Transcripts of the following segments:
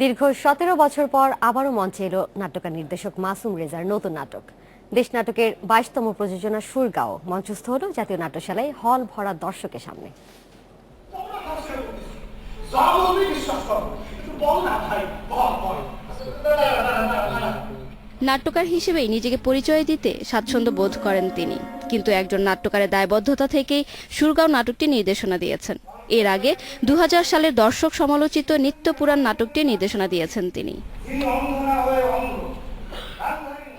দীর্ঘ সতেরো বছর পর আবারও মঞ্চে এলো নাট্যকার নির্দেশক মাসুম রেজার নতুন নাটক। দেশ নাটকের বাইশতম প্রযোজনা সুরগাঁও মঞ্চস্থ হল জাতীয় নাট্যশালায় হল ভরা দর্শকের সামনে। নাট্যকার হিসেবেই নিজেকে পরিচয় দিতে স্বাচ্ছন্দ্য বোধ করেন তিনি। কিন্তু একজন নাট্যকারের দায়বদ্ধতা থেকেই সুরগাঁও নাটকটি নির্দেশনা দিয়েছেন। এর আগে দু হাজার সালের দর্শক সমালোচিত নিত্য পুরাণ নাটকটি নির্দেশনা দিয়েছেন তিনি।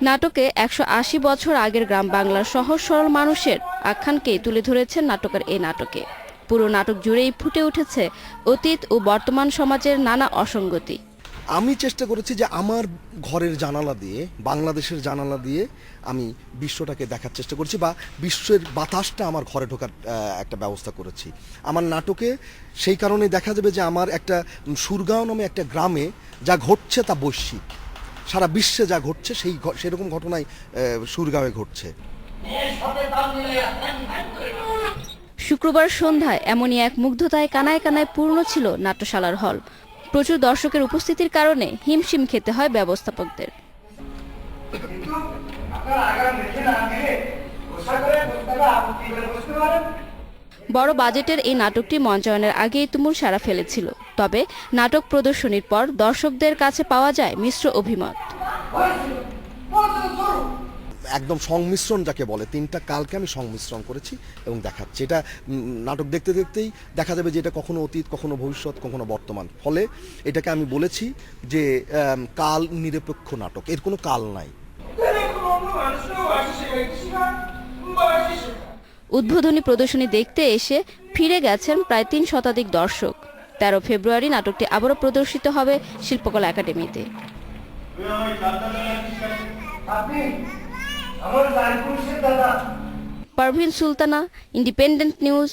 নাটকে একশো আশি বছর আগের গ্রাম বাংলার সহজ সরল মানুষের আখ্যানকেই তুলে ধরেছেন নাটকের এই নাটকে। পুরো নাটক জুড়েই ফুটে উঠেছে অতীত ও বর্তমান সমাজের নানা অসঙ্গতি। আমি চেষ্টা করেছি যে আমার ঘরের জানালা দিয়ে, বাংলাদেশের জানালা দিয়ে আমি বিশ্বটাকে দেখার চেষ্টা করছি বা বিশ্বের বাতাসটা আমার ঘরে ঢোকার একটা ব্যবস্থা করেছি। আমার নাটকে সেই কারণে দেখা যাবে যে আমার একটা সুরগাঁও নামে একটা গ্রামে যা ঘটছে তা বৈশ্বিক। সারা বিশ্বে যা ঘটছে সেই সেরকম ঘটনাই সুরগাঁওয়ে ঘটছে। শুক্রবার সন্ধ্যায় এমনই এক মুগ্ধতায় কানায় কানায় পূর্ণ ছিল নাট্যশালার হল। প্রচুর দর্শকের উপস্থিতির কারণে হিমশিম খেতে হয় ব্যবস্থাপকদের। বড় বাজেটের এই নাটকটি মঞ্চায়নের আগেই তুমুল সারা ফেলেছিল। তবে নাটক প্রদর্শনীর পর দর্শকদের কাছে পাওয়া যায় মিশ্র অভিমত। একদম সংমিশ্রণ যাকে বলে তিনটা কালকে আমি সংমিশ্রণ করেছি এবং দেখাচ্ছি। এটা নাটক দেখতে দেখতেই দেখা যাবে যে এটা কখনো অতীত কখনো ভবিষ্যৎ কখনো বর্তমান। ফলে এটাকে আমি বলেছি যে কাল নিরপেক্ষ নাটক। এর কোনো কাল নাই। উদ্বোধনী প্রদর্শনী দেখতে এসে ফিরে গেছেন প্রায় তিন শতাধিক দর্শক। তেরো ফেব্রুয়ারি নাটকটি আবারও প্রদর্শিত হবে শিল্পকলা একাডেমিতে। Parvin Sultana independent news